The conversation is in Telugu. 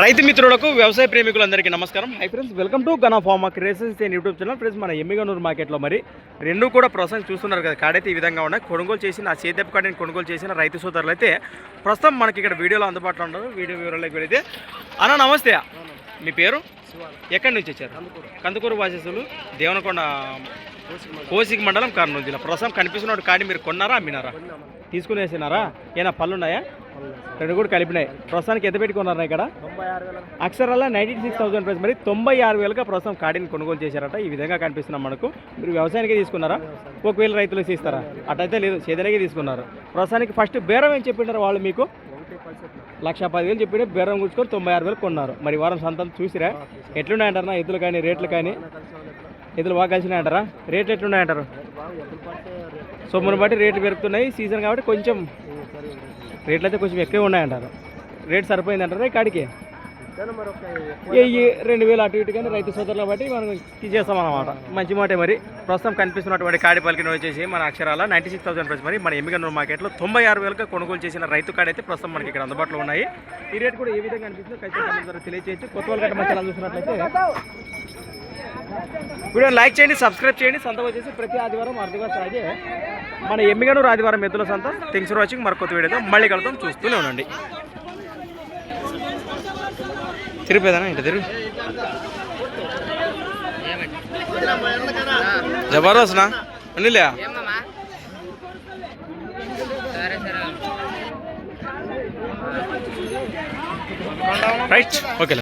రైతు మిత్రులకు వ్యవసాయ ప్రేమికులందరికీ నమస్కారం. Hi friends welcome to Gana farmer crazes and YouTube channel friends మన ఎమ్మిగనూరు మార్కెట్లో మరి రెండు కూడా ప్రస్తుతం చూస్తున్నారు కదా. కాడైతే ఈ విధంగా ఉన్నాయి. కొనుగోలు చేసిన ఆ సేదెప్ కాడిని కొనుగోలు చేసిన రైతు సోదరులు అయితే ప్రస్తుతం మనకి ఇక్కడ వీడియోలో అందుబాటులో ఉన్నారు. వీడియో వివరాలకు వెళితే అన్న నమస్తే. మీ పేరు? ఎక్కడి నుంచి వచ్చారు? కందుకూరు వాసేసులు దేవనకొండ కోసిక మండలం కర్నూలు జిల్లా. ప్రస్తుతం కనిపిస్తున్న కాడి మీరు కొన్నారా అమ్మినారా? తీసుకునేసినారా? ఏమైనా పళ్ళు ఉన్నాయా రెండు కూడా కలిపినాయి. ప్రస్తుతానికి ఎంత పెట్టుకున్నారా ఇక్కడ? అక్షరాల నైంటీ సిక్స్ థౌసండ్ ప్రైస్. మరి తొంభై ఆరు వేలుగా ప్రస్తుతం కాడిని కొనుగోలు చేశారట. ఈ విధంగా కనిపిస్తున్నాం మనకు. మీరు వ్యవసాయానికి తీసుకున్నారా? ఒకవేళ రైతులకు ఇస్తారా? అటైతే లేదు చేదనకే తీసుకున్నారు. ప్రస్తుతానికి ఫస్ట్ బేరం ఏం చెప్పినారు వాళ్ళు మీకు? లక్ష పదివేలు చెప్పి బేరం కూర్చుకొని తొంభై ఆరు వేలు కొన్నారు. మరి వారం సంతం చూసిరా? ఎట్లున్నాయంటారా ఎద్దులు కానీ రేట్లు కానీ? ఎదురు బాగా కలిసినాయంటారా? రేట్లు ఎట్లున్నాయంటారు? సొమ్మును బట్టి రేట్లు పెరుగుతున్నాయి సీజన్ కాబట్టి కొంచెం రేట్లు అయితే కొంచెం ఎక్కువ ఉన్నాయంటారు. రేట్ సరిపోయిందంటారా ఈ కాడికి? వెయ్యి రెండు వేలు అటు ఇటు కానీ రైతు సోదరులు బట్టి మనం తీసేస్తాం అన్నమాట మంచి మాట మరి. ప్రస్తుతం కనిపిస్తున్నటువంటి కాడి పలికిన వచ్చేసి మన అక్షరాల నైంటీ సిక్స్ థౌసండ్ ప్రైస్ మరి మన ఎమ్మిగనూరు మార్కెట్లో తొంభై ఆరు వేలకు కొనుగోలు చేసిన రైతు కాడి అయితే ప్రస్తుతం మనకి ఇక్కడ అందుబాటులో ఉన్నాయి. ఈ రేట్ కూడా ఏ విధంగా అనిపిస్తుందో ఖచ్చితంగా తెలియచేయచ్చు. కొత్త వాళ్ళు గట్ట మంచి చూసినట్లయితే వీడియో లైక్ చేయండి సబ్స్క్రైబ్ చేయండి. సంత వచ్చేసి ప్రతి ఆదివారం అర్థగా సాగే మన ఎమ్మిగనూరు ఆదివారం ఎద్దుల సంత. Thanks for watching. మరి కొత్త వీడియోతో మళ్ళీ కలుద్దాం. చూస్తూనే ఉండండి. திருப்பி தானே இட்டு திருப்பி? ஜபர்தஸ்ண்ணா ஒன்றும் இல்லையா? Right okay